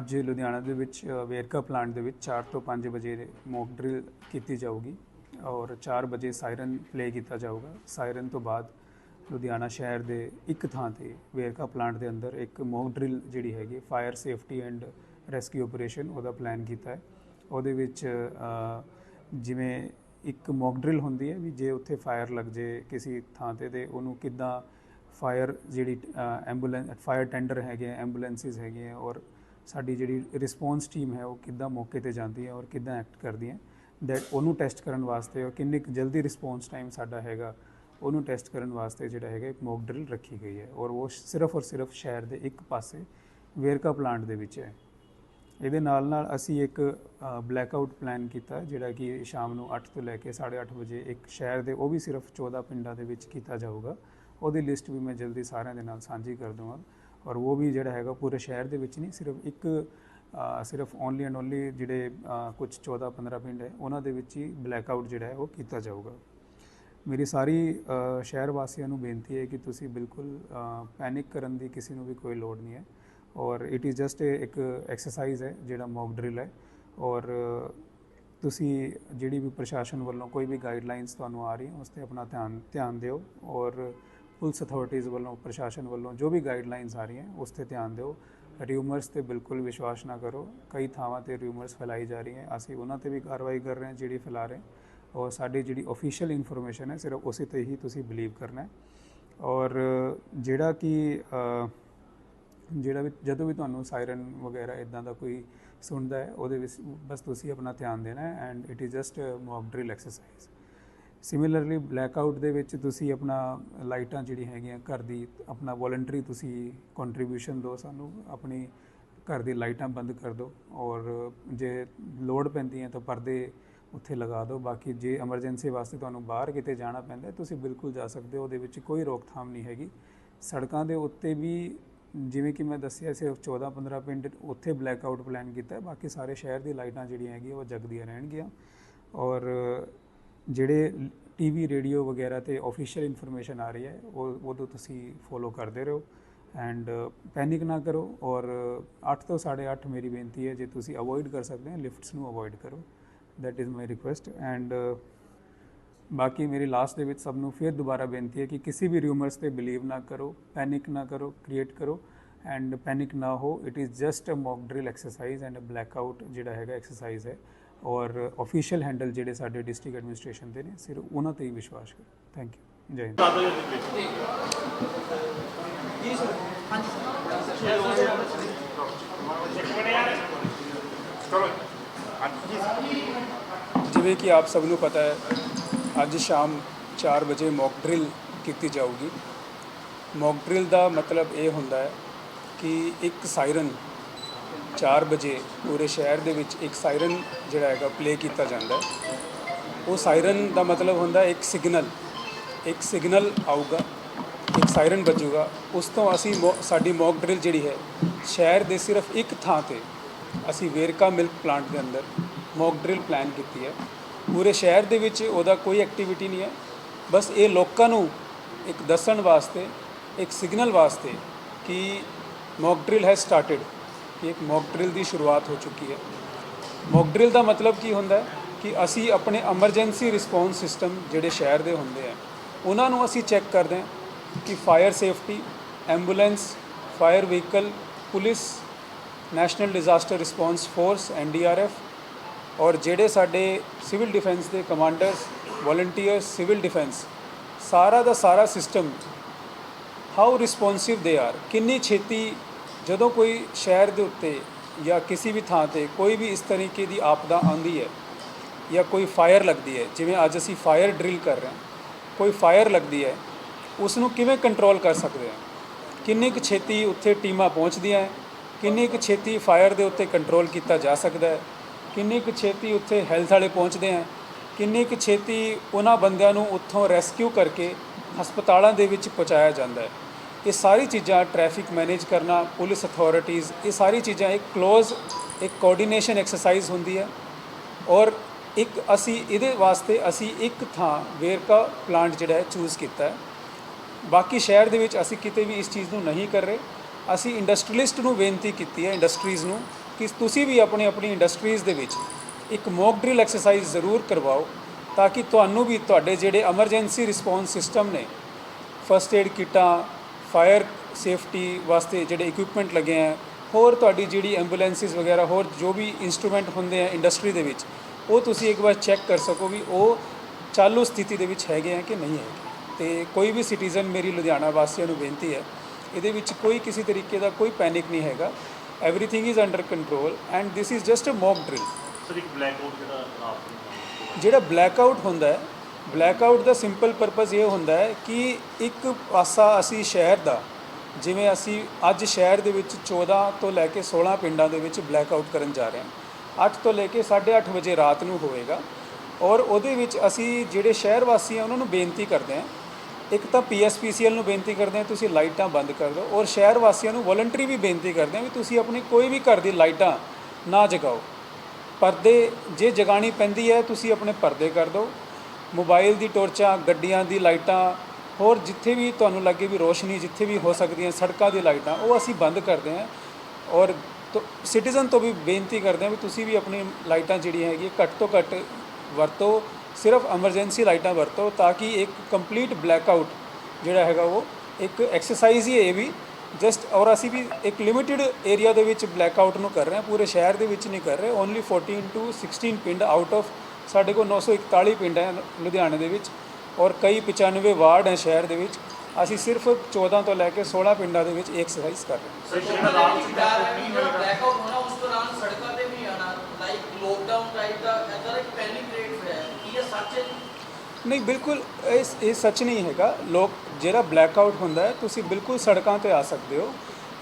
ਅੱਜ ਲੁਧਿਆਣਾ ਦੇ ਵਿੱਚ ਵੇਰਕਾ ਪਲਾਂਟ ਦੇ ਵਿੱਚ 4 ਤੋਂ 5 ਵਜੇ ਮੌਕ ਡਰਿਲ ਕੀਤੀ ਜਾਊਗੀ ਔਰ 4 ਵਜੇ ਸਾਇਰਨ ਪਲੇ ਕੀਤਾ ਜਾਊਗਾ। ਸਾਇਰਨ ਤੋਂ ਬਾਅਦ ਲੁਧਿਆਣਾ ਸ਼ਹਿਰ ਦੇ ਇੱਕ ਥਾਂ ਤੇ ਵੇਰਕਾ ਪਲਾਂਟ ਦੇ ਅੰਦਰ ਇੱਕ ਮੌਕ ਡਰਿਲ ਜਿਹੜੀ ਹੈਗੀ fire safety and rescue operation ਉਹਦਾ ਪਲਾਨ ਕੀਤਾ ਹੈ। ਉਹਦੇ ਵਿੱਚ ਜਿਵੇਂ ਇੱਕ ਮੌਕ ਡਰਿਲ ਹੁੰਦੀ ਹੈ ਵੀ ਜੇ ਉੱਥੇ ਫਾਇਰ ਲੱਗ ਜੇ ਕਿਸੇ ਥਾਂ ਤੇ ਤੇ ਉਹਨੂੰ ਕਿੱਦਾਂ ਫਾਇਰ ਜਿਹੜੀ ਐਂਬੂਲੈਂਸ ਫਾਇਰ ਟੈਂਡਰ ਹੈਗੇ ਐਂਬੂਲੈਂਸਿਸ ਹੈਗੇ ਹੈ ਔਰ ਸਾਡੀ ਜਿਹੜੀ ਰਿਸਪੌਂਸ ਟੀਮ ਹੈ ਉਹ ਕਿੱਦਾਂ ਮੌਕੇ ਤੇ ਜਾਂਦੀ ਹੈ ਔਰ ਕਿੱਦਾਂ ਐਕਟ ਕਰਦੀ ਹੈ ਦੈਟ ਉਹਨੂੰ ਟੈਸਟ ਕਰਨ ਵਾਸਤੇ ਔਰ ਕਿੰਨੀ ਕੁ ਜਲਦੀ ਰਿਸਪੌਂਸ ਟਾਈਮ ਸਾਡਾ ਹੈਗਾ, ਉਹਨੂੰ ਟੈਸਟ ਕਰਨ ਵਾਸਤੇ ਜਿਹੜਾ ਹੈਗਾ ਇੱਕ ਮੌਕ ਡਰਿਲ ਰੱਖੀ ਗਈ ਹੈ ਔਰ ਉਹ ਸਿਰਫ ਔਰ ਸਿਰਫ ਸ਼ਹਿਰ ਦੇ ਇੱਕ ਪਾਸੇ ਵੇਰਕਾ ਪਲਾਂਟ ਦੇ ਵਿੱਚ ਹੈ। ਇਹਦੇ ਨਾਲ ਨਾਲ ਅਸੀਂ ਇੱਕ ਬਲੈਕ ਆਊਟ ਪਲਾਨ ਕੀਤਾ ਜਿਹੜਾ ਕਿ ਸ਼ਾਮ ਨੂੰ 8 ਤੋਂ ਲੈ ਕੇ 8:30 ਵਜੇ ਇੱਕ ਸ਼ਹਿਰ ਦੇ ਉਹ ਵੀ ਸਿਰਫ 14 ਪਿੰਡਾਂ ਦੇ ਵਿੱਚ ਕੀਤਾ ਜਾਊਗਾ। ਉਹਦੀ ਲਿਸਟ ਵੀ ਮੈਂ ਜਲਦੀ ਸਾਰਿਆਂ ਦੇ ਨਾਲ ਸਾਂਝੀ ਕਰ ਦੂੰਗਾ ਔਰ ਉਹ ਵੀ ਜਿਹੜਾ ਹੈਗਾ ਪੂਰੇ ਸ਼ਹਿਰ ਦੇ ਵਿੱਚ ਨਹੀਂ ਸਿਰਫ ਇੱਕ ਸਿਰਫ ਓਨਲੀ ਐਂਡ ਓਨਲੀ ਜਿਹੜੇ ਅ, ਕੁਝ 14 15 ਪਿੰਡ ਹੈ ਉਹਨਾਂ ਦੇ ਵਿੱਚ ਹੀ ਬਲੈਕ ਆਊਟ ਜਿਹੜਾ ਹੈ ਉਹ ਕੀਤਾ ਜਾਊਗਾ। ਮੇਰੀ ਸਾਰੀ ਸ਼ਹਿਰ ਵਾਸੀਆਂ ਨੂੰ ਬੇਨਤੀ ਹੈ ਕਿ ਤੁਸੀਂ ਬਿਲਕੁਲ ਪੈਨਿਕ ਕਰਨ ਦੀ ਕਿਸੇ ਨੂੰ ਵੀ ਕੋਈ ਲੋੜ ਨਹੀਂ ਹੈ। ਔਰ ਇਟ ਇਜ਼ ਜਸਟ ਇੱਕ ਐਕਸਰਸਾਈਜ਼ ਹੈ ਜਿਹੜਾ ਮੌਕ ਡਰਿਲ ਹੈ। ਔਰ ਤੁਸੀਂ ਜਿਹੜੀ ਵੀ ਪ੍ਰਸ਼ਾਸਨ ਵੱਲੋਂ ਕੋਈ ਵੀ ਗਾਈਡਲਾਈਨਸ ਤੁਹਾਨੂੰ ਆ ਰਹੀ ਉਸ ਤੇ ਆਪਣਾ ਧਿਆਨ ਧਿਆਨ ਦਿਓ। ਔਰ ਪੁਲਿਸ ਅਥਾਰਟੀਜ਼ ਵੱਲੋਂ, ਪ੍ਰਸ਼ਾਸਨ ਵੱਲੋਂ ਜੋ ਵੀ ਗਾਈਡਲਾਈਨਸ ਆ ਰਹੀਆਂ, ਉਸ ਤੇ ਧਿਆਨ ਦਿਓ। ਰਿਊਮਰਸ ਤੇ ਬਿਲਕੁਲ ਵਿਸ਼ਵਾਸ ਨਾ ਕਰੋ। ਕਈ ਥਾਵਾਂ ਤੇ ਰਿਊਮਰਸ ਫੈਲਾਈ ਜਾ ਰਹੀ ਹੈ ਅਸੀਂ ਉਹਨਾਂ ਤੇ ਵੀ ਕਾਰਵਾਈ ਕਰ ਰਹੇ ਹਾਂ, ਜਿਹੜੀ ਫੈਲਾ ਰਹੇ ਔਰ ਸਾਡੀ ਜਿਹੜੀ ਅਫੀਸ਼ੀਅਲ ਇਨਫੋਰਮੇਸ਼ਨ ਹੈ, ਸਿਰਫ ਉਸੇ ਤੇ ਹੀ ਤੁਸੀਂ ਬਲੀਵ ਕਰਨਾ ਹੈ। ਔਰ ਜਿਹੜਾ ਕਿ ਜਿਹੜਾ ਵੀ, ਜਦੋਂ ਵੀ ਤੁਹਾਨੂੰ ਸਾਇਰਨ ਵਗੈਰਾ ਇਦਾਂ ਦਾ ਕੋਈ ਸੁਣਦਾ ਹੈ, ਉਹਦੇ ਵਿੱਚ ਬਸ ਤੁਸੀਂ ਆਪਣਾ ਧਿਆਨ ਦੇਣਾ and it is just mock drill exercise similarly blackout ਦੇ ਵਿੱਚ ਤੁਸੀਂ ਆਪਣਾ ਲਾਈਟਾਂ ਜਿਹੜੀ ਹੈਗੀਆਂ ਘਰ ਦੀ, ਆਪਣਾ ਵੋਲੰਟਰੀ ਤੁਸੀਂ ਕੰਟਰੀਬਿਊਸ਼ਨ ਦਿਓ, ਸਾਨੂੰ ਆਪਣੀ ਘਰ ਦੀ ਲਾਈਟਾਂ ਬੰਦ ਕਰ ਦਿਓ ਔਰ ਜੇ ਲੋਡ ਪੈਂਦੀ ਹੈ ਤਾਂ ਪਰਦੇ ਉੱਥੇ ਲਗਾ ਦਿਓ। ਬਾਕੀ ਜੇ ਐਮਰਜੈਂਸੀ ਵਾਸਤੇ ਤੁਹਾਨੂੰ ਬਾਹਰ ਕਿਤੇ ਜਾਣਾ ਪੈਂਦਾ ਤੁਸੀਂ ਬਿਲਕੁਲ ਜਾ ਸਕਦੇ ਹੋ, ਉਹਦੇ ਵਿੱਚ ਕੋਈ ਰੋਕਥਾਮ ਨਹੀਂ ਹੈਗੀ। ਸੜਕਾਂ ਦੇ ਉੱਤੇ ਵੀ ਜਿਵੇਂ ਕਿ ਮੈਂ ਦੱਸਿਆ, ਸਿਰਫ 14-15 ਪਿੰਡ ਉੱਥੇ ਬਲੈਕ ਆਊਟ ਪਲਾਨ ਕੀਤਾ ਹੈ। ਬਾਕੀ ਸਾਰੇ ਸ਼ਹਿਰ ਦੀ ਲਾਈਟਾਂ ਜਿਹੜੀਆਂ ਹੈਗੀਆਂ ਉਹ ਜਗਦੀਆਂ ਰਹਿਣਗੀਆਂ ਔਰ ਜਿਹੜੇ ਟੀਵੀ ਰੇਡੀਓ ਵਗੈਰਾ ਤੇ ਆਫੀਸ਼ੀਅਲ ਇਨਫੋਰਮੇਸ਼ਨ ਆ ਰਹੀ ਹੈ, ਉਹ ਉਹ ਤੋਂ ਤੁਸੀਂ ਫੋਲੋ ਕਰਦੇ ਰਹੋ ਐਂਡ ਪੈਨਿਕ ਨਾ ਕਰੋ ਔਰ 8 ਤੋਂ 8:30 ਮੇਰੀ ਬੇਨਤੀ ਹੈ, ਜੇ ਤੁਸੀਂ ਅਵੋਇਡ ਕਰ ਸਕਦੇ ਹੋ ਲਿਫਟਸ ਨੂੰ ਅਵੋਇਡ ਕਰੋ। That is my request and ਬਾਕੀ ਮੇਰੀ ਲਾਸਟ ਦੇ ਵਿੱਚ ਸਭ ਨੂੰ ਫਿਰ ਦੁਬਾਰਾ ਬੇਨਤੀ ਹੈ ਕਿ ਕਿਸੇ ਵੀ ਰਿਊਮਰਸ ਤੇ ਬਿਲੀਵ ਨਾ ਕਰੋ ਪੈਨਿਕ ਨਾ ਕਰੋ ਕ੍ਰੀਏਟ ਕਰੋ ਐਂਡ ਪੈਨਿਕ ਨਾ ਹੋ। It is just a mock drill exercise and a black out ਜਿਹੜਾ ਹੈਗਾ ਐਕਸਰਸਾਈਜ਼ ਹੈ। ਔਰ ਅਫੀਸ਼ੀਅਲ ਹੈਂਡਲ ਜਿਹੜੇ ਸਾਡੇ ਡਿਸਟ੍ਰਿਕਟ ਐਡਮਿਨਿਸਟ੍ਰੇਸ਼ਨ ਦੇ ਨੇ ਸਿਰਫ ਉਹਨਾਂ ਤੇ ਹੀ ਵਿਸ਼ਵਾਸ ਕਰੋ। ਥੈਂਕ ਯੂ ਜੈ ਹਿੰਦ ਜਿਵੇਂ ਕਿ ਆਪ ਸਭ ਨੂੰ ਪਤਾ ਹੈ ਅੱਜ ਸ਼ਾਮ 4 ਵਜੇ ਮੌਕ ਡਰਿਲ ਕੀਤੀ ਜਾਊਗੀ। ਮੌਕ ਡਰਿਲ ਦਾ ਮਤਲਬ ਇਹ ਹੁੰਦਾ ਹੈ ਕਿ ਇੱਕ ਸਾਇਰਨ 4 ਵਜੇ ਪੂਰੇ ਸ਼ਹਿਰ ਦੇ ਵਿੱਚ ਇੱਕ ਸਾਇਰਨ ਜਿਹੜਾ ਹੈਗਾ ਪਲੇ ਕੀਤਾ ਜਾਂਦਾ ਹੈ। ਉਹ ਸਾਇਰਨ ਦਾ ਮਤਲਬ ਹੁੰਦਾ ਇੱਕ ਸਿਗਨਲ ਇੱਕ ਸਿਗਨਲ ਆਊਗਾ, ਇੱਕ ਸਾਇਰਨ ਵੱਜੂਗਾ। ਉਸ ਤੋਂ ਅਸੀਂ ਮੌ- ਸਾਡੀ ਮੌਕ ਡਰਿਲ ਜਿਹੜੀ ਹੈ, ਸ਼ਹਿਰ ਦੇ ਸਿਰਫ ਇੱਕ ਥਾਂ ਤੇ ਅਸੀਂ ਵੇਰਕਾ ਮਿਲਕ ਪਲਾਂਟ ਦੇ ਅੰਦਰ ਮੌਕ ਡਰਿਲ ਪਲਾਨ ਕੀਤੀ ਹੈ। ਪੂਰੇ ਸ਼ਹਿਰ ਦੇ ਵਿੱਚ ਉਹਦਾ ਕੋਈ ਐਕਟੀਵਿਟੀ ਨਹੀਂ ਹੈ। ਬਸ ਇਹ ਲੋਕਾਂ ਨੂੰ ਇੱਕ ਦੱਸਣ ਵਾਸਤੇ, ਇੱਕ ਸਿਗਨਲ ਵਾਸਤੇ ਕਿ ਮੌਕ ਡਰਿਲ ਹੈ ਸਟਾਰਟਡ ਕਿ ਇੱਕ ਮੌਕ ਡਰਿਲ ਦੀ ਸ਼ੁਰੂਆਤ ਹੋ ਚੁੱਕੀ ਹੈ। ਮੌਕ ਡਰਿਲ ਦਾ ਮਤਲਬ ਕੀ ਹੁੰਦਾ ਹੈ ਕਿ ਅਸੀਂ ਆਪਣੇ ਐਮਰਜੈਂਸੀ ਰਿਸਪੌਂਸ ਸਿਸਟਮ ਜਿਹੜੇ ਸ਼ਹਿਰ ਦੇ ਹੁੰਦੇ ਆ, ਉਹਨਾਂ ਨੂੰ ਅਸੀਂ ਚੈੱਕ ਕਰਦੇ ਹਾਂ ਕਿ fire safety ambulance fire vehicle police national disaster response force NDRF ਔਰ ਜਿਹੜੇ ਸਾਡੇ ਸਿਵਲ ਡਿਫੈਂਸ ਦੇ ਕਮਾਂਡਰਸ ਵੋਲੰਟੀਅਰਸ ਸਿਵਲ ਡਿਫੈਂਸ ਸਾਰਾ ਦਾ ਸਾਰਾ ਸਿਸਟਮ ਹਾਊ ਰਿਸਪੌਂਸਿਵ ਦੇ ਆਰ ਕਿੰਨੀ ਛੇਤੀ ਜਦੋਂ ਕੋਈ ਸ਼ਹਿਰ ਦੇ ਉੱਤੇ ਜਾਂ ਕਿਸੇ ਵੀ ਥਾਂ ਤੇ ਕੋਈ ਵੀ ਇਸ ਤਰੀਕੇ ਦੀ ਆਪਦਾ ਆਉਂਦੀ ਹੈ ਜਾਂ ਕੋਈ ਫਾਇਰ ਲੱਗਦੀ ਹੈ, ਜਿਵੇਂ ਅੱਜ ਅਸੀਂ ਫਾਇਰ ਡਰਿਲ ਕਰ ਰਹੇ ਹਾਂ, ਕੋਈ ਫਾਇਰ ਲੱਗਦੀ ਹੈ ਉਸ ਨੂੰ ਕਿਵੇਂ ਕੰਟਰੋਲ ਕਰ ਸਕਦੇ ਹਾਂ? ਕਿੰਨੀ ਕੁ ਛੇਤੀ ਉੱਥੇ ਟੀਮਾਂ ਪਹੁੰਚਦੀਆਂ ਹੈ? ਕਿੰਨੀ ਕੁ ਛੇਤੀ ਫਾਇਰ ਦੇ ਉੱਤੇ ਕੰਟਰੋਲ ਕੀਤਾ ਜਾ ਸਕਦਾ ਹੈ? ਕਿੰਨੀ ਕੁ ਛੇਤੀ ਉੱਥੇ ਹੈਲਥ ਵਾਲੇ ਪਹੁੰਚਦੇ ਹੈ? ਕਿੰਨੀ ਕੁ ਛੇਤੀ ਉਹਨਾਂ ਬੰਦਿਆਂ ਨੂੰ ਉੱਥੋਂ ਰੈਸਕਿਊ ਕਰਕੇ ਹਸਪਤਾਲਾਂ ਦੇ ਵਿੱਚ ਪਹੁੰਚਾਇਆ ਜਾਂਦਾ ਹੈ? ਇਹ ਸਾਰੀ ਚੀਜ਼ਾਂ ਟ੍ਰੈਫਿਕ ਮੈਨੇਜ ਕਰਨਾ ਪੁਲਿਸ ਅਥਾਰਟੀਆਂ ਇਹ ਸਾਰੀ ਚੀਜ਼ਾਂ ਇੱਕ ক্লোਜ਼ ਇੱਕ ਕੋਆਰਡੀਨੇਸ਼ਨ ਐਕਸਰਸਾਈਜ਼ ਹੁੰਦੀ ਹੈ। ਔਰ ਇੱਕ ਅਸੀਂ ਇਹਦੇ ਵਾਸਤੇ ਅਸੀਂ ਇੱਕ ਥਾਂ, ਵੇਰਕਾ ਪਲਾਂਟ ਜਿਹੜਾ ਹੈ ਚੂਜ਼ ਕੀਤਾ ਹੈ। ਬਾਕੀ ਸ਼ਹਿਰ ਦੇ ਵਿੱਚ ਅਸੀਂ ਕਿਤੇ ਵੀ ਇਸ ਚੀਜ਼ ਨੂੰ ਨਹੀਂ ਕਰ ਰਹੇ। ਅਸੀਂ ਇੰਡਸਟਰੀਲਿਸਟ ਨੂੰ ਬੇਨਤੀ ਕੀਤੀ ਹੈ ਇੰਡਸਟਰੀਜ਼ ਨੂੰ, ਕਿ ਤੁਸੀਂ ਵੀ ਆਪਣੀ ਆਪਣੀ ਇੰਡਸਟਰੀਜ਼ ਦੇ ਵਿੱਚ ਇੱਕ ਮੌਕ ਡਰਿਲ ਐਕਸਰਸਾਈਜ਼ ਜ਼ਰੂਰ ਕਰਵਾਓ, ਤਾਂ ਕਿ ਤੁਹਾਨੂੰ ਵੀ ਤੁਹਾਡੇ ਜਿਹੜੇ ਐਮਰਜੈਂਸੀ ਰਿਸਪੌਂਸ ਸਿਸਟਮ ਨੇ ਫਸਟ ਏਡ ਕਿੱਟਾਂ ਫਾਇਰ ਸੇਫਟੀ ਵਾਸਤੇ ਜਿਹੜੇ ਇਕਵਿਪਮੈਂਟ ਲੱਗੇ ਆ ਹੋਰ ਤੁਹਾਡੀ ਜਿਹੜੀ ਐਂਬੂਲੈਂਸਿਸ ਵਗੈਰਾ ਹੋਰ ਜੋ ਵੀ ਇਨਸਟਰੂਮੈਂਟ ਹੁੰਦੇ ਆ ਇੰਡਸਟਰੀ ਦੇ ਵਿੱਚ ਉਹ ਤੁਸੀਂ ਇੱਕ ਵਾਰ ਚੈੱਕ ਕਰ ਸਕੋ ਵੀ ਉਹ ਚਾਲੂ ਸਥਿਤੀ ਦੇ ਵਿੱਚ ਹੈਗੇ ਆ ਕਿ ਨਹੀਂ ਹੈਗੇ। ਤੇ ਕੋਈ ਵੀ ਸਿਟੀਜ਼ਨ ਮੇਰੀ ਲੁਧਿਆਣਾ ਵਾਸੀਆਂ ਨੂੰ ਬੇਨਤੀ ਹੈ ਇਹਦੇ ਵਿੱਚ ਕੋਈ ਕਿਸੇ ਤਰੀਕੇ ਦਾ ਕੋਈ ਪੈਨਿਕ ਨਹੀਂ ਹੈਗਾ। Everything is under control and this is just a mock drill sir ਇੱਕ ਬਲੈਕ ਆਊਟ ਜਿਹੜਾ ਜਿਹੜਾ ਬਲੈਕ ਆਊਟ ਹੁੰਦਾ ਹੈ ਬਲੈਕ ਆਊਟ ਦਾ ਸਿੰਪਲ ਪਰਪਸ ਇਹ ਹੁੰਦਾ ਹੈ ਕਿ ਇੱਕ ਪਾਸਾ ਅਸੀਂ ਸ਼ਹਿਰ ਦਾ, ਜਿਵੇਂ ਅਸੀਂ ਅੱਜ ਸ਼ਹਿਰ ਦੇ ਵਿੱਚ 14 ਤੋਂ ਲੈ ਕੇ 16 ਪਿੰਡਾਂ ਦੇ ਵਿੱਚ ਬਲੈਕ ਆਊਟ ਕਰਨ ਜਾ ਰਹੇ ਹਾਂ। 8 ਤੋਂ ਲੈ ਕੇ 8:30 ਵਜੇ ਰਾਤ ਨੂੰ ਹੋਵੇਗਾ। ਔਰ ਉਹਦੇ ਵਿੱਚ ਅਸੀਂ ਜਿਹੜੇ ਸ਼ਹਿਰ ਵਾਸੀ ਆ, ਉਹਨਾਂ ਨੂੰ ਬੇਨਤੀ ਕਰਦੇ ਹਾਂ। ਇੱਕ ਤਾਂ ਪੀਐਸਪੀਸੀਐਲ ਨੂੰ ਬੇਨਤੀ ਕਰਦੇ ਹਾਂ, ਤੁਸੀਂ ਲਾਈਟਾਂ ਬੰਦ ਕਰ ਦਿਓ। ਔਰ ਸ਼ਹਿਰ ਵਾਸੀਆਂ ਨੂੰ ਵੋਲੰਟਰੀ ਵੀ ਬੇਨਤੀ ਕਰਦੇ ਹਾਂ ਵੀ ਤੁਸੀਂ ਆਪਣੀ ਕੋਈ ਵੀ ਘਰ ਦੀ ਲਾਈਟਾਂ ਨਾ ਜਗਾਓ। ਪਰਦੇ, ਜੇ ਜਗਾਣੀ ਪੈਂਦੀ ਹੈ, ਤੁਸੀਂ ਆਪਣੇ ਪਰਦੇ ਕਰ ਦਿਓ। ਮੋਬਾਈਲ ਦੀ ਟੋਰਚਾਂ, ਗੱਡੀਆਂ ਦੀ ਲਾਈਟਾਂ, ਹੋਰ ਜਿੱਥੇ ਵੀ ਤੁਹਾਨੂੰ ਲੱਗੇ ਵੀ ਰੋਸ਼ਨੀ ਜਿੱਥੇ ਵੀ ਹੋ ਸਕਦੀਆਂ ਸੜਕਾਂ ਦੀ ਲਾਈਟਾਂ, ਉਹ ਅਸੀਂ ਬੰਦ ਕਰਦੇ ਹਾਂ। ਔਰ ਸਿਟੀਜ਼ਨ ਤੋਂ ਵੀ ਬੇਨਤੀ ਕਰਦੇ ਹਾਂ ਵੀ ਤੁਸੀਂ ਵੀ ਆਪਣੀ ਲਾਈਟਾਂ ਜਿਹੜੀਆਂ ਹੈਗੀਆਂ ਘੱਟ ਤੋਂ ਘੱਟ ਵਰਤੋ, ਸਿਰਫ ਐਮਰਜੈਂਸੀ ਲਾਈਟਾਂ ਵਰਤੋ ਤਾਂ ਕਿ ਇੱਕ ਕੰਪਲੀਟ ਬਲੈਕਆਊਟ ਜਿਹੜਾ ਹੈਗਾ ਉਹ ਇੱਕ ਐਕਸਰਸਾਈਜ਼ ਹੀ ਹੈ ਇਹ ਵੀ, ਜਸਟ ਔਰ ਅਸੀਂ ਵੀ ਇੱਕ ਲਿਮਿਟਿਡ ਏਰੀਆ ਦੇ ਵਿੱਚ ਬਲੈਕਆਊਟ ਨੂੰ ਕਰ ਰਹੇ ਹਾਂ, ਪੂਰੇ ਸ਼ਹਿਰ ਦੇ ਵਿੱਚ ਨਹੀਂ ਕਰ ਰਹੇ, ਓਨਲੀ 14 ਟੂ 16 ਪਿੰਡ ਆਊਟ ਆਫ ਸਾਡੇ ਕੋਲ 941 ਪਿੰਡ ਹੈ ਲੁਧਿਆਣੇ ਦੇ ਵਿੱਚ ਔਰ ਕਈ 95 ਵਾਰਡ ਹੈ ਸ਼ਹਿਰ ਦੇ ਵਿੱਚ। ਅਸੀਂ ਸਿਰਫ 14 ਤੋਂ ਲੈ ਕੇ 16 ਪਿੰਡਾਂ ਦੇ ਵਿੱਚ ਐਕਸਰਸਾਈਜ਼ ਕਰ ਰਹੇ ਹਾਂ। ਨਹੀਂ ਬਿਲਕੁਲ ਇਹ ਇਹ ਸੱਚ ਨਹੀਂ ਹੈਗਾ। ਲੋਕ ਜਿਹੜਾ ਬਲੈਕਆਊਟ ਹੁੰਦਾ ਹੈ ਤੁਸੀਂ ਬਿਲਕੁਲ ਸੜਕਾਂ ਤੇ ਆ ਸਕਦੇ ਹੋ।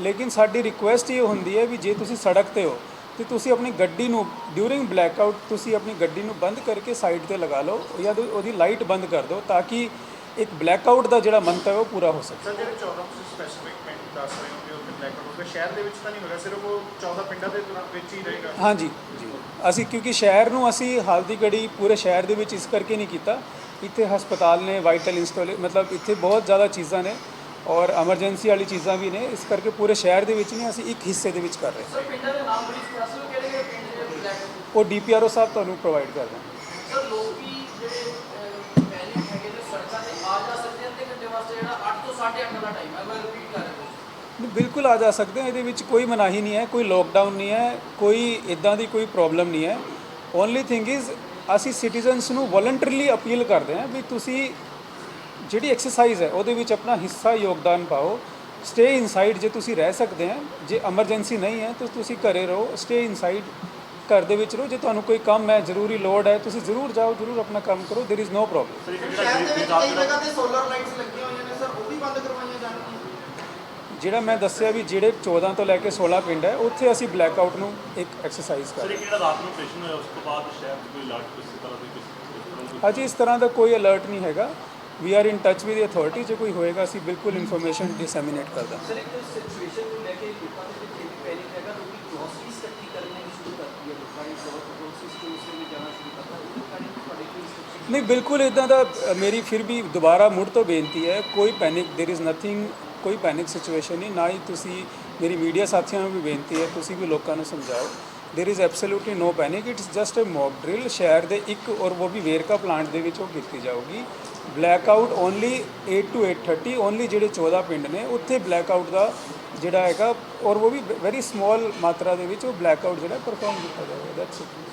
ਲੇਕਿਨ ਸਾਡੀ ਰਿਕੁਐਸਟ ਇਹ ਹੁੰਦੀ ਹੈ ਵੀ ਜੇ ਤੁਸੀਂ ਸੜਕ ਤੇ ਹੋ ਤੇ ਤੁਸੀਂ ਆਪਣੀ ਗੱਡੀ ਨੂੰ ਡਿਊਰਿੰਗ ਬਲੈਕਆਊਟ ਤੁਸੀਂ ਆਪਣੀ ਗੱਡੀ ਨੂੰ ਬੰਦ ਕਰਕੇ ਸਾਈਡ ਤੇ ਲਗਾ ਲਓ ਜਾਂ ਉਹਦੀ ਲਾਈਟ ਬੰਦ ਕਰ ਦਿਓ ਤਾਂ ਕਿ ਇੱਕ ਬਲੈਕਆਊਟ ਦਾ ਜਿਹੜਾ ਮੰਤਵ ਹੈ ਉਹ ਪੂਰਾ ਹੋ ਸਕੇ। ਸਰ ਜਿਹੜੇ 14 ਤੁਸੀਂ ਸਪੈਸੀਫਿਕ ਪਿੰਡ ਦੱਸ ਰਹੇ ਹੋ ਕਿ ਉੱਥੇ ਬਲੈਕ ਆਊਟ ਹੋਊਗਾ ਸ਼ਹਿਰ ਦੇ ਵਿੱਚ ਤਾਂ ਨਹੀਂ ਹੋਗਾ ਸਿਰਫ ਉਹ 14 ਪਿੰਡਾਂ ਦੇ ਵਿੱਚ ਹੀ ਰਹੇਗਾ? ਹਾਂਜੀ ਜੀ। ਅਸੀਂ ਕਿਉਂਕਿ ਸ਼ਹਿਰ ਨੂੰ ਅਸੀਂ ਹਾਲ ਦੀ ਘੜੀ ਪੂਰੇ ਸ਼ਹਿਰ ਦੇ ਵਿੱਚ ਇਸ ਕਰਕੇ ਨਹੀਂ ਕੀਤਾ। ਇੱਥੇ ਹਸਪਤਾਲ ਨੇ ਵਾਈਟਲ ਇੰਸਟਾਲੇ ਮਤਲਬ ਇੱਥੇ ਬਹੁਤ ਜ਼ਿਆਦਾ ਚੀਜ਼ਾਂ ਨੇ। ਔਰ ਐਮਰਜੈਂਸੀ ਵਾਲੀ ਚੀਜ਼ਾਂ ਵੀ ਨੇ ਇਸ ਕਰਕੇ ਪੂਰੇ ਸ਼ਹਿਰ ਦੇ ਵਿੱਚ ਨਹੀਂ ਅਸੀਂ ਇੱਕ ਹਿੱਸੇ ਦੇ ਵਿੱਚ ਕਰ ਰਹੇ। ਸਰ ਪਿੰਡਾਂ ਦੇ ਨਾਮ ਬੜੀ ਕਿਹੜੇ ਕਿਹੜੇ ਪਿੰਡ ਉਹ ਡੀਪੀਆਰਓ ਸਾਹਿਬ ਤੁਹਾਨੂੰ ਪ੍ਰੋਵਾਈਡ ਕਰ ਦੇਣਗੇ ਸਰ ਲੋਕੀ ਜਿਹੜੇ ਪੈਨਿਕ ਹੈਗੇ ਨੇ ਸੜਕਾਂ ਤੇ ਆ ਜਾ ਸਕਦੇ ਆ ਤੇ ਘੰਟੇ ਵਾਸਤੇ ਜਿਹੜਾ 8 ਤੋਂ 8:30 ਦਾ ਟਾਈਮ ਹੈ ਮੈਂ ਰਿਪੀਟ ਕਰ ਰਿਹਾ ਨਹੀਂ, ਬਿਲਕੁਲ ਆ ਜਾ ਸਕਦੇ ਹੋ ਇਹਦੇ ਵਿੱਚ ਕੋਈ ਮਨਾਹੀ ਨਹੀਂ ਹੈ ਕੋਈ ਲੋਕਡਾਊਨ ਨਹੀਂ ਹੈ ਕੋਈ ਇਦਾਂ ਦੀ ਕੋਈ ਪ੍ਰੋਬਲਮ ਨਹੀਂ ਹੈ। ਓਨਲੀ ਥਿੰਗ ਇਜ਼ ਅਸੀਂ ਸਿਟੀਜ਼ਨਸ ਨੂੰ ਵੋਲੰਟਰੀਲੀ ਅਪੀਲ ਕਰਦੇ ਹਾਂ ਵੀ ਤੁਸੀਂ ਜਿਹੜੀ ਐਕਸਰਸਾਈਜ਼ ਹੈ ਉਹਦੇ ਵਿੱਚ ਆਪਣਾ ਹਿੱਸਾ ਯੋਗਦਾਨ ਪਾਓ। ਸਟੇ ਇਨਸਾਈਡ ਜੇ ਤੁਸੀਂ ਰਹਿ ਸਕਦੇ ਆ ਜੇ ਐਮਰਜੈਂਸੀ ਨਹੀਂ ਹੈ ਤਾਂ ਤੁਸੀਂ ਘਰੇ ਰਹੋ ਸਟੇ ਇਨਸਾਈਡ ਘਰ ਦੇ ਵਿੱਚ ਰਹੋ। ਜੇ ਤੁਹਾਨੂੰ ਕੋਈ ਕੰਮ ਹੈ ਜ਼ਰੂਰੀ ਲੋੜ ਹੈ ਤੁਸੀਂ ਜ਼ਰੂਰ ਜਾਓ ਜ਼ਰੂਰ ਆਪਣਾ ਕੰਮ ਕਰੋ ਸਰ ਇੱਕ ਸ਼ਹਿਰ ਦੇ ਜਿਹੜਾ ਵਿੱਚ ਗ੍ਰਿਲ ਕਈ ਜਗ੍ਹਾ ਤੇ ਸੋਲਰ ਲਾਈਟਸ ਲੱਗੀਆਂ ਹੋਈਆਂ ਨੇ ਸਰ ਉਹ ਵੀ ਬੰਦ ਕਰਵਾਈਆਂ ਜਾਣਗੀਆਂ ਜਿਹੜਾ ਮੈਂ ਦੱਸਿਆ ਵੀ ਜਿਹੜੇ 14 ਤੋਂ ਲੈ ਕੇ 16 ਪਿੰਡ ਹੈ ਉੱਥੇ ਅਸੀਂ ਬਲੈਕਆਊਟ ਨੂੰ ਇੱਕ ਐਕਸਰਸਾਈਜ਼ ਕਰ ਇੱਕ ਜਿਹੜਾ ਰਾਤ ਨੂੰ ਆਪਰੇਸ਼ਨ ਹੋਇਆ ਉਸ ਤੋਂ ਬਾਅਦ ਸ਼ਹਿਰ ਕੋਈ ਅਲਰਟ ਕਿਸੇ ਤਰ੍ਹਾਂ ਦੀ ਕਿਸੇ ਇਸ ਤਰ੍ਹਾਂ ਦੀ ਅਜੇ ਇਸ ਤਰ੍ਹਾਂ ਦਾ ਕੋਈ ਅਲਰਟ ਨਹੀਂ ਹੈਗਾ। we are in touch with authority ਜੇ ਕੋਈ ਹੋਏਗਾ ਅਸੀਂ ਬਿਲਕੁਲ ਇਨਫੋਰਮੇਸ਼ਨ ਡਿਸੈਮੀਨੇਟ ਕਰ ਦਾਂਗੇ ਸਰ ਇੱਕ ਸਿਚੁਏਸ਼ਨ ਨੂੰ ਲੈ ਕੇ ਲੋਕਾਂ ਦੇ ਵਿੱਚ ਇਹ ਪੈਨਿਕ ਹੈਗਾ ਲੋਕੀ ਗ੍ਰੋਸਰੀਜ਼ ਇਕੱਠੀ ਕਰਨੀ ਸ਼ੁਰੂ ਕਰਤੀ ਹੈ ਲੋਕਾਂ ਨੇ ਗ੍ਰੋਸਰੀ ਸਟੋਰਸ ਦੇ ਵਿੱਚ ਜਾਣਾ ਸ਼ੁਰੂ ਕਰਤਾ ਉਹਦੇ ਬਾਰੇ ਤੁਹਾਡੇ ਕੋਈ instructions ਨਹੀਂ ਬਿਲਕੁਲ ਇਦਾਂ ਦਾ ਅ, ਮੇਰੀ ਫਿਰ ਵੀ ਦੁਬਾਰਾ ਮੁੜ ਤੋਂ ਬੇਨਤੀ ਹੈ ਕੋਈ ਪੈਨਿਕ देयर इज ਨਥਿੰਗ ਕੋਈ ਪੈਨਿਕ ਸਿਚੁਏਸ਼ਨ ਨਹੀਂ ਨਾ ਹੀ ਤੁਸੀਂ ਮੇਰੀ ਮੀਡੀਆ ਸਾਥੀਆਂ ਨੂੰ ਵੀ ਬੇਨਤੀ ਹੈ ਤੁਸੀਂ ਵੀ ਲੋਕਾਂ ਨੂੰ ਸਮਝਾਓ there is absolutely no panic it's just a mock drill ਸ਼ਹਿਰ ਦੇ ਇੱਕ ਔਰ ਉਹ ਵੀ ਵੇਰਕਾ ਪਲਾਂਟ ਦੇ ਵਿੱਚ ਉਹ ਕੀਤੀ ਜਾਊਗੀ ਬਲੈਕਆਊਟ ਓਨਲੀ 8 ਟੂ 8:30 ਓਨਲੀ ਜਿਹੜੇ 14 ਪਿੰਡ ਨੇ ਉੱਥੇ ਬਲੈਕਆਊਟ ਦਾ ਜਿਹੜਾ ਹੈਗਾ ਔਰ ਉਹ ਵੀ ਵੈਰੀ ਸਮਾਲ ਮਾਤਰਾ ਦੇ ਵਿੱਚ ਉਹ ਬਲੈਕਆਊਟ ਜਿਹੜਾ ਪਰਫਾਰਮ ਕੀਤਾ ਜਾਏਗਾ ਦੈਟਸ ਇਟ